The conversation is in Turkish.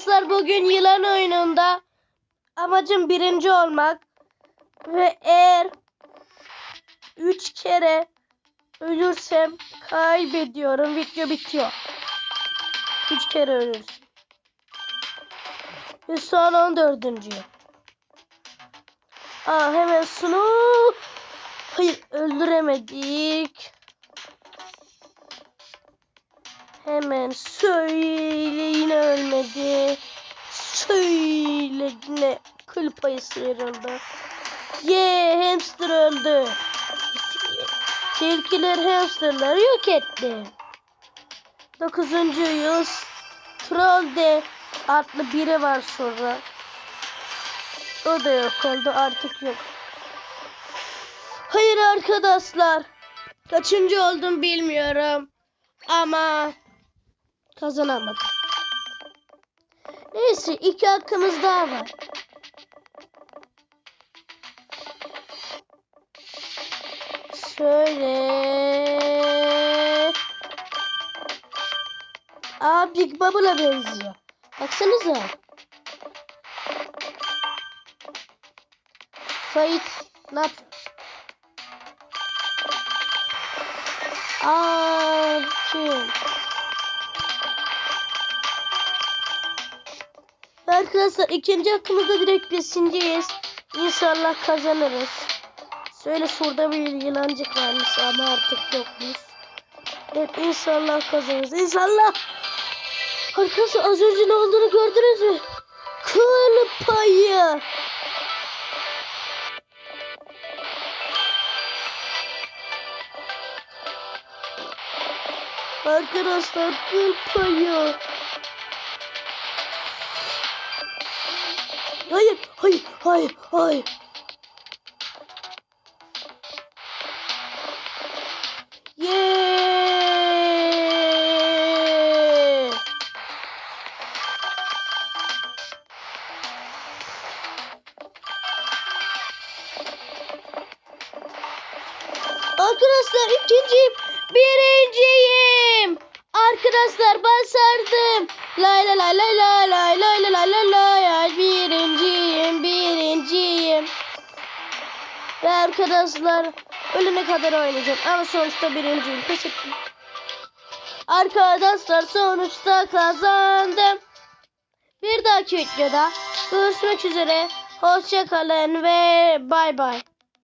Arkadaşlar bugün yılan oyununda amacım birinci olmak ve eğer üç kere ölürsem kaybediyorum. Video bitiyor. Üç kere ölürsün. Ve son on dördüncüyüm. Aa hemen sunu. Hayır öldüremedik. Hemen söyle yine ölmedi. Söyle yine kıl payı sıyrıldı. Ye hamster öldü. Tilkiler hamsterları yok etti. Dokuzuncu yüz Troll de adlı biri var sonra. O da yok oldu artık yok. Hayır arkadaşlar. Kaçıncı oldum bilmiyorum. Ama kazanamadım. Neyse iki hakkımız daha var. Şöyle. Aa Big Bubble'a benziyor. Baksanıza. Sait ne yapıyor? Aa kim? Arkadaşlar ikinci hakkımızda direkt beşinciyiz. İnşallah kazanırız. Şöyle şurada bir yılancık varmış ama artık yokmuş. Evet inşallah kazanırız. İnşallah. Arkadaşlar az önce ne olduğunu gördünüz mü? Kıl payı. Arkadaşlar kıl payı. Hayır, hayır. Yeah! Arkadaşlar ikinciyim. Birinciyim. Arkadaşlar lay lay lay lay lay lay lay Ve arkadaşlar ölene kadar oynayacağım ama sonuçta birinciyim. Teşekkür Arkadaşlar sonuçta kazandım. Bir dahaki videoda görüşmek üzere. Hoşçakalın ve bay bay.